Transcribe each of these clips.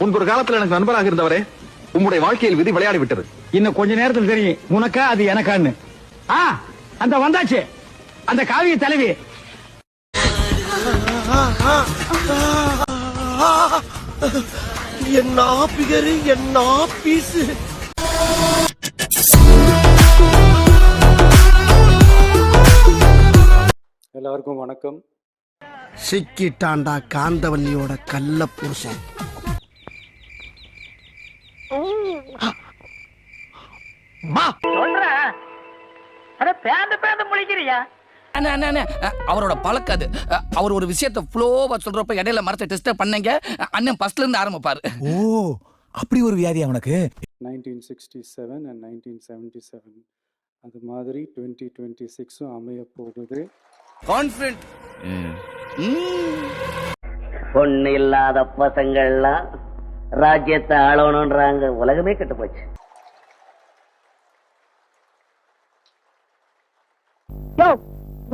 முன்பொரு காலத்தில் எனக்கு நண்பராக இருந்தவரே உம்முடைய வாழ்க்கையில் விதி விளையாடி விட்டது. இன்னும் கொஞ்ச நேரத்துல தெரியும் உனக்கா அது எனக்கான்னு. ஆ அந்த வந்தாச்சு. அந்த காவிய தலைவி. என்ன பிகரு என்ன பீஸு எல்லாருக்கும் வணக்கம். சிக்கிட்டாண்டா காந்தவல்லியோட கள்ள புருஷன். அண்ணா, அண்ணா, அண்ணா, அவரோட பழக்கம் அது. அவர் ஒரு விஷயத்த ஃப்ளோவா சொல்றப்ப இடையில மரத்தை டெஸ்ட் பண்ணீங்க. அண்ணன் ஃபர்ஸ்ட்ல இருந்து ஆரம்பிப்பாரு. ஓ அப்படி ஒரு வியாதி அவனுக்கு? Nineteen sixty seven and nineteen seventy seven அது மாதிரி டுவெண்ட்டி டுவெண்ட்டி சிக்ஸும் அமைய போகுது. கான்பிடன்ட் பொண்ணு இல்லாத பசங்கள்லாம் ராஜ்யத்தை ஆளணும்ன்றாங்க. உலகமே கெட்டு போச்சு.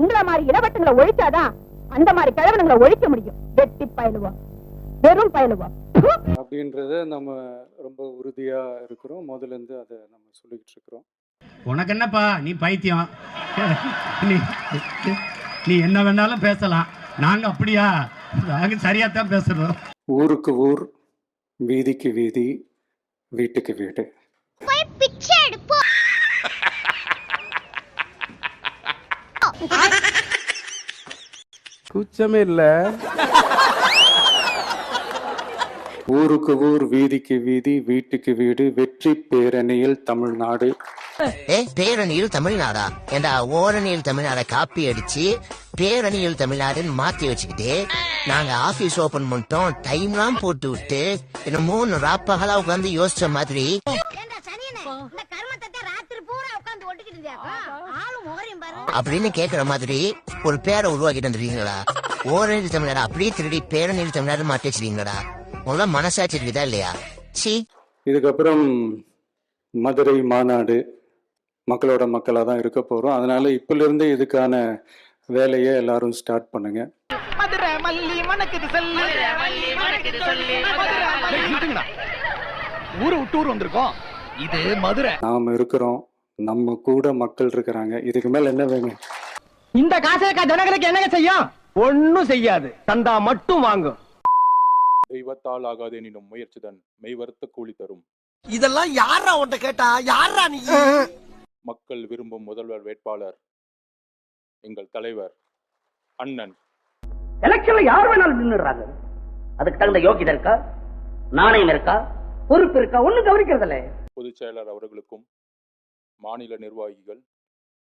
உங்கள மாதிரி இடவட்டுங்களை ஒழிச்சாதான் அந்த மாதிரி கிழவனுங்களை ஒழிக்க முடியும். வெட்டி பயலுவோம் வெறும் பயலுவோம் அப்படின்றத நம்ம ரொம்ப உறுதியா இருக்கிறோம். முதல்ல இருந்து அதை நம்ம சொல்லிக்கிட்டு இருக்கிறோம். உனக்கு என்னப்பா? நீ பைத்தியம். நீ நீ என்ன வேணாலும் பேசலாம். நாங்க அப்படியா? நாங்க சரியா தான் பேசுறோம். ஊருக்கு ஊர் வீதிக்கு வீதி வீட்டுக்கு வீடு. கூச்சமே இல்ல. ஊருக்கு ஊர் வீதிக்கு வீதி வீட்டுக்கு வீடு வெற்றி பேரணியில் தமிழ்நாடு. பேரணியில் தமிழ்நாடா? ஏண்டா ஓரணியில் தமிழ்நாட காப்பி அடிச்சு பேரணியில் தமிழ்நாடுன்னு மாத்தி வச்சுக்கிட்டு நாங்க ஆபீஸ் ஓபன் பண்ணிட்டோம் டைம்லாம் போட்டு விட்டு இந்த மூணு ராப்பகலா உட்காந்து யோசிச்ச மாதிரி அப்படின்னு கேக்குற மாதிரி ஒரு பேரை உருவாக்கிட்டு வந்துருக்கீங்களா ஓரணியில் தமிழ்நாடு அப்படியே திருடி பேரணியில் தமிழ்நாடு மாத்தி வச்சிருக்கீங்களா முதல்ல மனசாட்சி இருக்குதா இல்லையா? சி இதுக்கப்புறம் மதுரை மாநாடு மக்களோட மக்களாக தான் இருக்க போகிறோம் அதனால இப்பிலிருந்தே இதுக்கான வேலையை எல்லாரும் ஸ்டார்ட் பண்ணுங்க. ஊரு விட்டு ஊர் வந்திருக்கோம். இது மதுரை. நாம் இருக்கிறோம். நம்ம கூட மக்கள் இருக்கிறாங்க. இதுக்கு மேல என்ன வேணும்? இந்த காசை ஜனங்களுக்கு என்னங்க செய்யும்? ஒண்ணும் செய்யாது. தந்தா மட்டும் வாங்கும். தெய்வத்தால் ஆகாது எனினும் முயற்சிதன் மெய்வருத்த கூலி தரும். இதெல்லாம் யாரா உன்ட்ட கேட்டா? யாரா நீ? மக்கள் விரும்பும் முதல்வர் வேட்பாளர் எங்கள் தலைவர் அண்ணன். எலெக்ஷன்ல யார் வேணாலும் நின்னுறாங்க அதுக்கு தகுந்த யோகிதை இருக்கா? நாணயம் இருக்கா? பொறுப்பு இருக்கா? ஒண்ணும் கவனிக்கிறதில்ல. பொதுச் செயலர் அவர்களுக்கும் மாநில நிர்வாகிகள்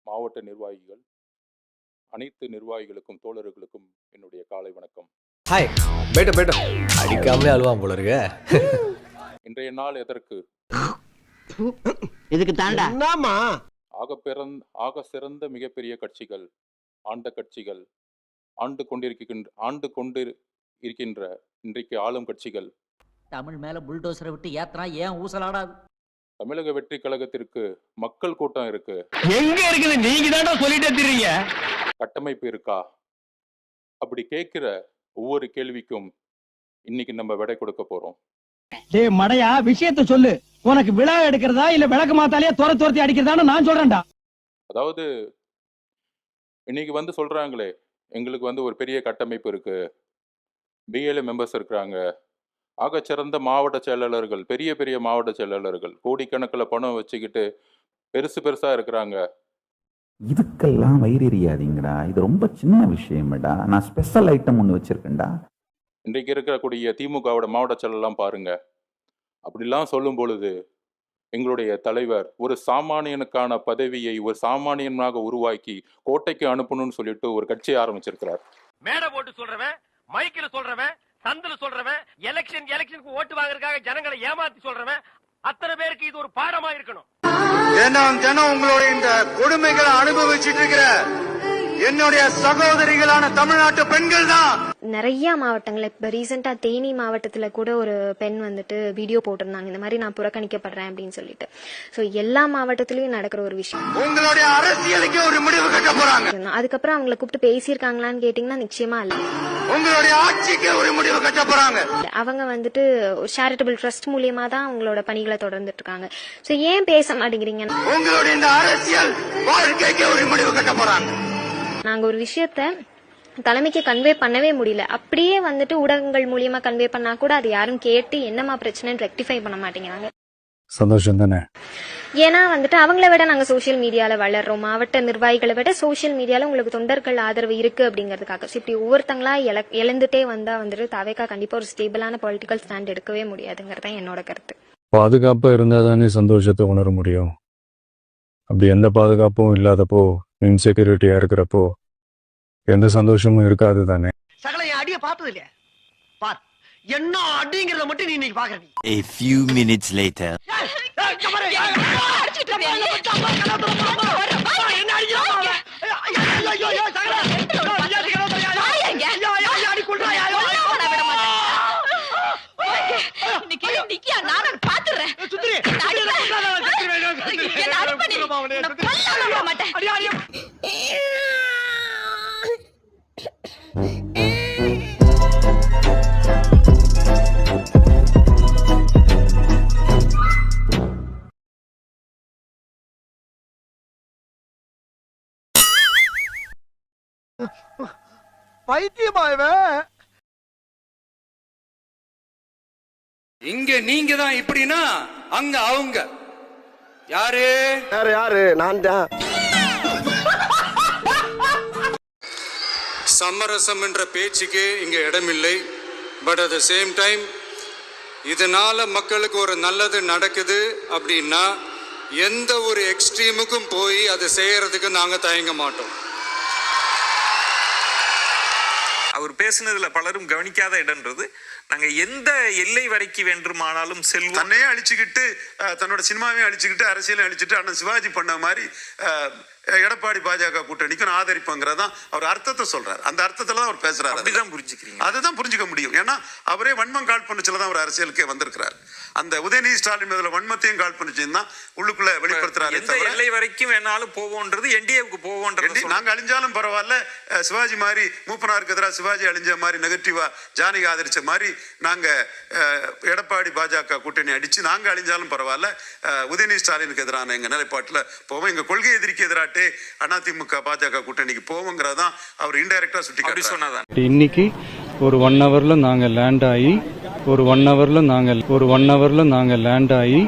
மாவட்ட நிர்வாகிகள் அனைத்து நிர்வாகிகளுக்கும் தோழர்களுக்கும் என்னுடைய காலை வணக்கம். ஹாய் பேட்ட பேட்ட அடிக்காமலே அழுவான் போல இருக்க. இன்றைய நாள் எதற்கு? இதுக்கு தாண்டா. என்னமா ஆக பிறந்த ஆக சிறந்த மிகப்பெரிய கட்சிகள் ஆண்ட கட்சிகள் ஆண்டு கொண்டிருக்கின்ற ஆண்டு கொண்டு இருக்கின்ற இன்றைக்கு ஆளும் கட்சிகள். தமிழ் மேல புல்டோசரை விட்டு ஏத்தனா ஏன் ஊசலாடாது? தமிழக வெற்றி கழகத்திற்கு மக்கள் கூட்டம் இருக்கு. எங்க இருக்குது நீங்க தாண்டா சொல்லிட்டே தெரியுங்க கட்டமைப்பு இருக்கா? அப்படி கேட்கிற ஒவ்வொரு கேள்விக்கும் இன்னைக்கு நம்ம விடை கொடுக்க போறோம். டேய் மடையா விஷயத்த சொல்லு. உனக்கு விழா எடுக்கிறதா இல்ல விளக்கு மாத்தாலே துர துரத்தி அடிக்கிறதான்னு நான் சொல்றேன்டா. அதாவது இன்னைக்கு வந்து சொல்றாங்களே எங்களுக்கு வந்து ஒரு பெரிய கட்டமைப்பு இருக்கு. பிஎல்ஏ மெம்பர்ஸ் இருக்கிறாங்க. ஆகச்சிறந்த மாவட்ட செயலாளர்கள் பெரிய பெரிய மாவட்ட செயலாளர்கள் கோடிக்கணக்கில் பணம் வச்சுக்கிட்டு பெருசு பெருசா இருக்கிறாங்க. இதுக்கெல்லாம் வயிறு எரியாதீங்கடா. இது ரொம்ப சின்ன விஷயம்டா. நான் ஸ்பெஷல் ஐட்டம் ஒன்று வச்சிருக்கேன்டா. இன்றைக்கு இருக்கக்கூடிய திமுகவோட மாவட்ட செயலெல்லாம் பாருங்க. அப்படிலாம் சொல்லும் பொழுது எங்களுடைய தலைவர் ஒரு சாமானியனுக்கான பதவியை ஒரு சாமானியனாக உருவாக்கி கோட்டைக்கு அனுப்பணும்னு சொல்லிட்டு ஒரு கட்சியை ஆரம்பிச்சிருக்கிறார். மேடை போட்டு சொல்றவன் மைக்கில சொல்றவன் சந்தில சொல்றவன் எலெக்ஷன் எலெக்ஷனுக்கு ஓட்டு வாங்குறதுக்காக ஜனங்களை ஏமாத்தி சொல்றவன் அத்தனை பேருக்கு இது ஒரு பாடமா இருக்கணும். தினம் தினம் உங்களுடைய இந்த கொடுமைகளை அனுபவிச்சுட்டு இருக்கிற என்னுடைய சகோதரிகளான தமிழ்நாட்டு பெண்கள் தான் நிறைய மாவட்டங்கள் இப்ப ரீசெண்டா தேனி மாவட்டத்துல கூட ஒரு பெண் வந்துட்டு வீடியோ போட்டிருந்தாங்க. இந்த மாதிரி நான் புறக்கணிக்கப்படுறேன் அப்படின்னு சொல்லிட்டு. சோ எல்லா மாவட்டத்திலயும் நடக்கிற ஒரு விஷயம். உங்களுடைய அரசியலுக்கு ஒரு முடிவு கட்ட போறாங்க. அதுக்கப்புறம் அவங்கள கூப்பிட்டு பேசியிருக்காங்களான்னு கேட்டீங்கன்னா நிச்சயமா இல்ல. உங்களுடைய ஆட்சிக்கு ஒரு முடிவு கட்ட போறாங்க. அவங்க வந்துட்டு சேரிட்டபிள் ட்ரஸ்ட் மூலியமா தான் அவங்களோட பணிகளை தொடர்ந்துட்டு இருக்காங்க. சோ ஏன் பேச மாட்டேங்கிறீங்க? உங்களுடைய இந்த அரசியல் வாழ்க்கைக்கு ஒரு முடிவு கட்ட போறாங்க. நாங்க ஒரு விஷயத்த தலைமைக்கு கன்வே பண்ணவே முடியல. அப்படியே வந்துட்டு ஊடகங்கள் மூலியமா கன்வே பண்ணா கூட அது யாரும் கேட்டு என்னமா பிரச்சனைன்னு ரெக்டிஃபை பண்ண மாட்டேங்கிறாங்க. சந்தோஷம் தானே? ஏன்னா வந்துட்டு அவங்கள விட நாங்க சோஷியல் மீடியால வளர்றோம். மாவட்ட நிர்வாகிகளை விட சோஷியல் மீடியால உங்களுக்கு தொண்டர்கள் ஆதரவு இருக்கு அப்படிங்கிறதுக்காக. இப்படி ஒவ்வொருத்தங்களா இழ- இழந்துட்டே வந்தா வந்துட்டு தாவேக்கா கண்டிப்பா ஒரு ஸ்டேபிளான பொலிட்டிக்கல் ஸ்டாண்ட் எடுக்கவே முடியாதுங்கிறது என்னோட கருத்து. பாதுகாப்பா இருந்தா தானே சந்தோஷத்தை உணர முடியும். அப்படி எந்த பாதுகாப்பும் இல்லாதப்போ இன்செக்யூரிட்டியா இருக்கிறப்போ எந்த சந்தோஷமும் இருக்காது தானே சகல என் அடிய பார்த்தது இல்லையா பார் என்ன அடிங்கிறத மட்டும் நீ இன்னைக்கு பாக்குற A few minutes later. பைத்தியமா இவன் இங்க நீங்க தான் இப்படின்னா அங்க அவங்க. யாரு? யாரு யாரு? நான் தான். சமரசம் என்ற பேச்சுக்கு இங்க இடமில்லை. But at the same time இதனால மக்களுக்கு ஒரு நல்லது நடக்குது அப்படின்னா எந்த ஒரு எக்ஸ்ட்ரீமுக்கும் போய் அதை செய்யறதுக்கு நாங்க தயங்க மாட்டோம். அவர் பேசுனதுல பலரும் கவனிக்காத இடம்ன்றது. நாங்க எந்த எல்லை வரைக்கு வேண்டுமானாலும் செல்வோம். தன்னையே அழிச்சுக்கிட்டு தன்னோட சினிமாவையும் அழிச்சுக்கிட்டு அரசியலையும் அழிச்சுட்டு அண்ணன் சிவாஜி பண்ண மாதிரி எடப்பாடி பாஜக கூட்டணிக்கு நான் ஆதரிப்பேங்கிறதான் அவர் அர்த்தத்தை சொல்றாரு. அந்த அர்த்தத்துல தான் அவர் பேசுறாரு அப்படிதான் புரிஞ்சுக்கிறீங்க. அதுதான் புரிஞ்சுக்க முடியும். ஏன்னா அவரே வன்மம் கால் பண்ணுச்சுல தான் அவர் அரசியலுக்கே வந்திருக்கிறார். அந்த உதயநிதி ஸ்டாலின் மீதுல வன்மத்தையும் கால் பண்ணுச்சுன்னு தான் உள்ளுக்குள்ள வெளிப்படுத்துறாரு எல்லை வரைக்கும் வேணாலும் போவோன்றது என்டிஏவுக்கு போவோன்றது நாங்க அழிஞ்சாலும் பரவாயில்ல. சிவாஜி மாதிரி மூப்பனாருக்கு எதிராக சிவாஜி அழிஞ்ச மாதிரி நெகட்டிவா ஜானகி ஆதரிச்ச மாதிரி நாங்க அஹ், எடப்பாடி பாஜக கூட்டணி அடிச்சு நாங்க அழிஞ்சாலும் பரவாயில்ல. உதயநிதி ஸ்டாலினுக்கு எதிரான எங்க நிலைப்பாட்டுல போவோம். எங்க கொள்கை எதிரிக்கு எதிராட்டே அதிமுக பாஜக கூட்டணிக்கு போவோங்கிறதான் அவர் இன்டைரக்டா சுட்டி. சொன்னாதான். இன்னைக்கு ஒரு ஒன் ஹவர்ல நாங்க லேண்ட் ஆகி ஒரு ஒன் ஹவர்ல நாங்க ஒரு ஒன் ஹவர்ல நாங்க லேண்ட் ஆகி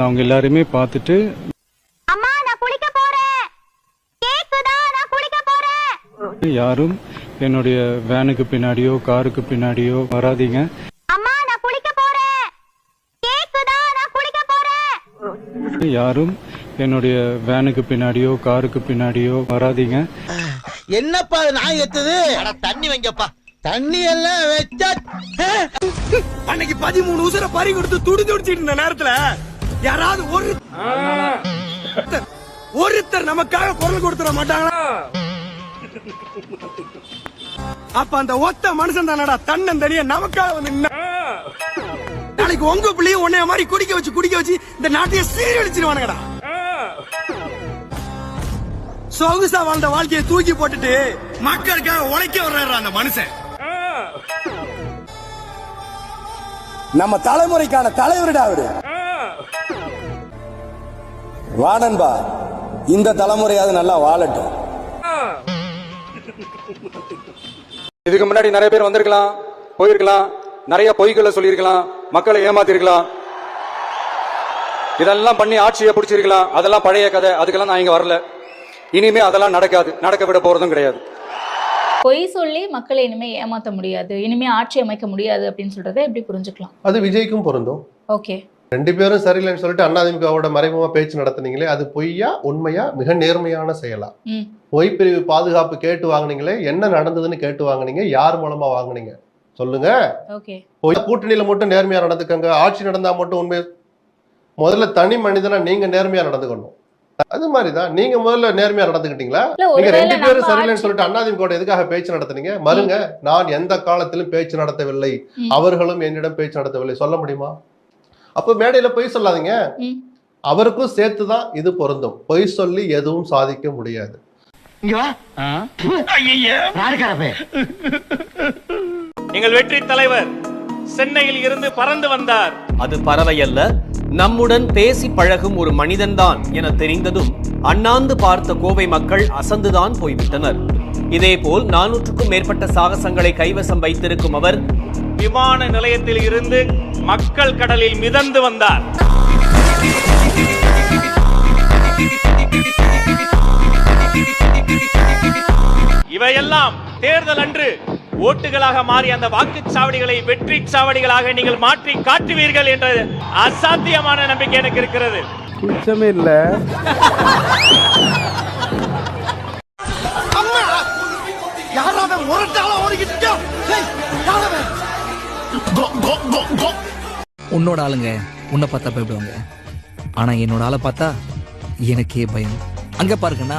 நாங்க எல்லாருமே பார்த்துட்டு அம்மா நான் குளிக்க போறேன். கேக்குதா? நான் குளிக்க போறேன். யாரும் என்னுடைய வேனுக்கு பின்னாடியோ காருக்கு பின்னாடியோ வராதீங்க. அம்மா நான் குளிக்க போறேன். கேக்குதா? நான் குளிக்க போறேன். யாரும் என்னுடைய வேனுக்கு பின்னாடியோ காருக்கு பின்னாடியோ வராதீங்க. என்னப்பா நான் எத்துது தண்ணி வைங்கப்பா. தண்ணி எல்லாம் வச்சா அன்னைக்கு பதிமூணு உசுர பறி கொடுத்து துடி துடிச்சிட்டு இருந்த நேரத்துல யாராவது ஒரு ஒருத்தர் நமக்காக குரல் கொடுத்துட மாட்டாங்களா? அப்ப அந்த ஒத்த மனுஷன் தானடா தன்னந்தனியா நமக்காக வந்து நின்னா. நாளைக்கு உங்க பிள்ளையும் உன்னைய மாதிரி குடிக்க வச்சு குடிக்க வச்சு இந்த நாட்டையே சீரழிச்சிருவானுங்கடா. சொகுசா வாழ்ந்த வாழ்க்கையை தூக்கி போட்டுட்டு மக்களுக்காக உழைக்க வர்றாரு அந்த மனுஷன். நம்ம தலைமுறைக்கான தலைவருடா அவரு. வானன்பா இந்த தலைமுறையாவது நல்லா வாழட்டும். இதுக்கு முன்னாடி நிறைய பேர் வந்திருக்கலாம் போயிருக்கலாம் நிறைய பொய்களை சொல்லியிருக்கலாம் மக்களை ஏமாத்திருக்கலாம். இதெல்லாம் பண்ணி ஆட்சியை பிடிச்சிருக்கலாம் அதெல்லாம் பழைய கதை அதுக்கெல்லாம் நான் இங்க வரல. இனிமே அதெல்லாம் நடக்காது. நடக்க விட போறதும் கிடையாது. பொய் சொல்லி மக்களை இனிமே ஏமாத்த முடியாது. இனிமே ஆட்சி அமைக்க முடியாது அப்படின்னு சொல்றதை எப்படி புரிஞ்சுக்கலாம்? அது விஜய்க்கும் பொருந்தும். ஓகே. ரெண்டு பேரும் சரியில்லைன்னு சொல்லிட்டு அண்ணாதிமுகவோட மறைமுகமா பேச்சு நடத்துனீங்களே அது பொய்யா உண்மையா? மிக நேர்மையான செயலா. பொய் பிரிவு பாதுகாப்பு கேட்டு வாங்குனீங்களே என்ன நடந்ததுன்னு கேட்டு வாங்குனீங்க யார் மூலமா வாங்குனீங்க? சொல்லுங்க. கூட்டணியில மட்டும் நேர்மையா நடந்துக்கங்க. ஆட்சி நடந்தா மட்டும் உண்மை. முதல்ல தனி மனிதனா நீங்க நேர்மையா நடந்துக்கணும். அது மாதிரி தான் நீங்க முதல்ல நேர்மையா நடந்துக்கிட்டீங்களா? நீங்க ரெண்டு பேரும் சரியில்லைன்னு சொல்லிட்டு அண்ணாதிமுக எதுக்காக பேச்சு நடத்துனீங்க? மறுங்க நான் எந்த காலத்திலும் பேச்சு நடத்தவில்லை. அவர்களும் என்னிடம் பேச்சு நடத்தவில்லை. சொல்ல முடியுமா? அப்ப மேடையில பொய் சொல்லாதீங்க. அவருக்கும் சேர்த்துதான் இது பொருந்தும். பொய் சொல்லி எதுவும் சாதிக்க முடியாது. எங்கள் வெற்றி தலைவர். சென்னையில் இருந்து பறந்து வந்தார். அது பறவை அல்ல நம்முடன் பேசி பழகும் ஒரு மனிதன்தான் என தெரிந்ததும் அண்ணாந்து பார்த்த கோவை மக்கள் அசந்துதான் போய்விட்டனர். இதேபோல் நானூற்றுக்கும் மேற்பட்ட சாகசங்களை கைவசம் வைத்திருக்கும் அவர் விமான நிலையத்தில் இருந்து மக்கள் கடலில் மிதந்து வந்தார். இவையெல்லாம் தேர்தல் அன்று ஓட்டுகளாக மாறி அந்த வாக்குச்சாவடிகளை வெற்றி சாவடிகளாக நீங்கள் மாற்றி காட்டுவீர்கள் என்ற அசாத்தியமான நம்பிக்கை எனக்கு இருக்கிறது. குச்சமே இல்ல. உன்னோட ஆளுங்க உன்னை பார்த்தா பயப்படுவாங்க. ஆனா என்னோட ஆளை பார்த்தா எனக்கே பயம். அங்க பாருங்கண்ணா.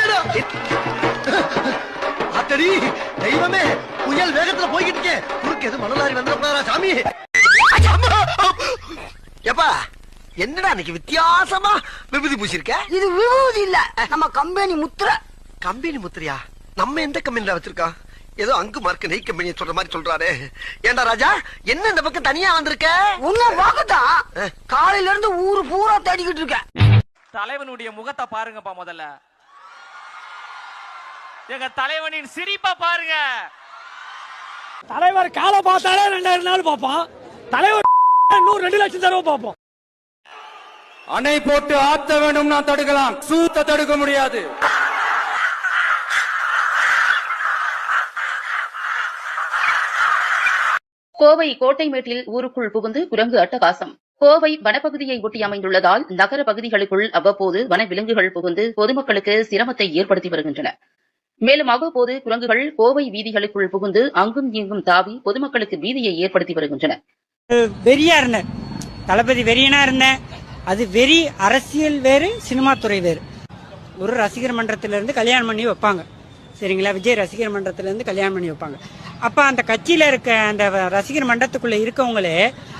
தெய்வமே புயல் வேகத்துல போய்கிட்டு இருக்கேன் குறுக்கு எது மணலாரி வந்துடக்கூடாதா சாமி? எப்பா என்னடா இன்னைக்கு வித்தியாசமா விபூதி பூசிருக்க? இது விபூதி இல்ல நம்ம கம்பெனி முத்திர. கம்பெனி முத்திரையா? நம்ம எந்த கம்பெனில வச்சிருக்கோம் ஏதோ அங்கு மார்க் நெய் கம்பெனி சொல்ற மாதிரி சொல்றாரு. ஏண்டா ராஜா என்ன இந்த பக்கம் தனியா வந்திருக்க? உன்ன பாக்கத்தான் காலையில இருந்து ஊரு பூரா தேடிக்கிட்டு இருக்க தலைவனுடைய முகத்தை பாருங்கப்பா முதல்ல. எங்க தலைவனின் சிரிப்பை பாருங்க. தலைவர் காலை பார்த்தாலே ரெண்டாயிரம் நாள் பார்ப்பான். தலைவர் இன்னும் ரெண்டு லட்சம் தடவை பார்ப்போம் அணை போட்டு ஆத்த வேண்டும் நான் தடுக்கலாம். சூத்த தடுக்க முடியாது. கோவை கோட்டைமேட்டில் ஊருக்குள் புகுந்து குரங்கு அட்டகாசம். கோவை வனப்பகுதியை ஒட்டி அமைந்துள்ளதால் நகர பகுதிகளுக்குள் அவ்வப்போது வன விலங்குகள் புகுந்து பொதுமக்களுக்கு சிரமத்தை ஏற்படுத்தி வருகின்றன. மேலும் அவ்வப்போது குரங்குகள் கோவை வீதிகளுக்குள் புகுந்து அங்கும் இங்கும் தாவி பொதுமக்களுக்கு பீதியை ஏற்படுத்தி வருகின்றன. வெறியா இருந்தேன். தளபதி வெறியனா இருந்தேன். அது வெறி அரசியல் வேறு சினிமா துறை வேறு. ஒரு ரசிகர் மன்றத்திலிருந்து கல்யாணம் பண்ணி வைப்பாங்க. சரிங்களா? விஜய் ரசிகர் மன்றத்திலிருந்து கல்யாணம் பண்ணி வைப்பாங்க. அப்ப அந்த கட்சியில இருக்க அந்த ரசிகர் மன்றத்துக்குள்ள இருக்கவங்களே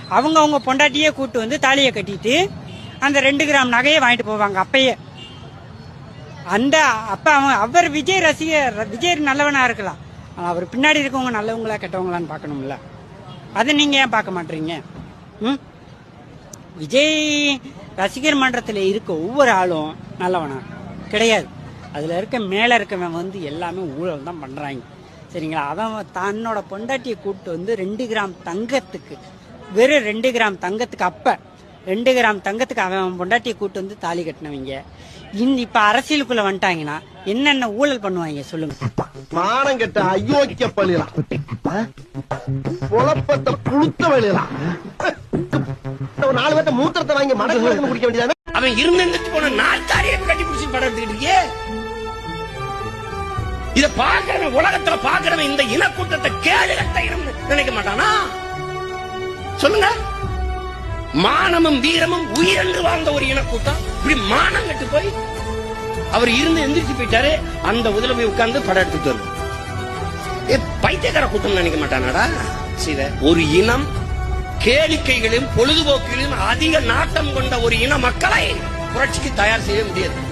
அவங்க அவங்க பொண்டாட்டியே கூட்டு வந்து தாலியை கட்டிட்டு அந்த ரெண்டு கிராம் நகையை வாங்கிட்டு போவாங்க அப்பயே. அந்த அப்ப அவன் அவர் விஜய் ரசிகர் விஜய் நல்லவனா இருக்கலாம். ஆனா அவர் பின்னாடி இருக்கவங்க நல்லவங்களா கெட்டவங்களான்னு பார்க்கணும்ல. அதை நீங்க ஏன் பார்க்க மாட்டீங்க? ம்? விஜய் ரசிகர் மன்றத்தில் இருக்க ஒவ்வொரு ஆளும் நல்லவனா? கிடையாது. அதில் இருக்க மேலே இருக்கவன் வந்து எல்லாமே ஊழல் தான் பண்ணுறாங்க சரிங்களா? அவன் தன்னோட பொண்டாட்டியை கூப்பிட்டு வந்து ரெண்டு கிராம் தங்கத்துக்கு வெறும் ரெண்டு கிராம் தங்கத்துக்கு அப்போ ரெண்டு கிராம் தங்கத்துக்கு அவன் பொண்டாட்டியை கூப்பிட்டு வந்து தாலி கட்டினவங்க. இந்த இப்போ அரசியலுக்குள்ள வந்துட்டாங்கன்னா என்னென்ன ஊழல் பண்ணுவாங்க சொல்லுங்க. மானம் கெட்ட அயோக்கிய பள்ளிலாம் குழப்பத்தை புழுத்த வழியலாம் ஒரு நாலு பேர்த்த மூத்திரத்தை வாங்கி மடக்கு மடக்கு குடிக்க வேண்டியதானே? அவன் இருந்து போன நாற்காலியை கட்டி பிடிச்சி படம் எடுத்துக்கிட்டு இத பாக்குறவன் உலகத்துல பாக்குறவன் இந்த இனக்கூட்டத்தை கேடு கட்ட நினைக்க மாட்டானா? சொல்லுங்க. மானமும் வீரமும் உயிரென்று வாழ்ந்த ஒரு இனக்கூட்டம் இப்படி மானம் கட்டு போய் அவர் இருந்து எந்திரிச்சு போயிட்டாரு அந்த உதல போய் உட்கார்ந்து படம் எடுத்துட்டு வந்து பைத்தியக்கார கூட்டம் நினைக்க மாட்டானாடா? சீத ஒரு இனம் கேளிக்கைகளையும் பொழுதுபோக்குகளையும் அதிக நாட்டம் கொண்ட ஒரு இன மக்களை புரட்சிக்கு தயார் செய்ய முடியாது.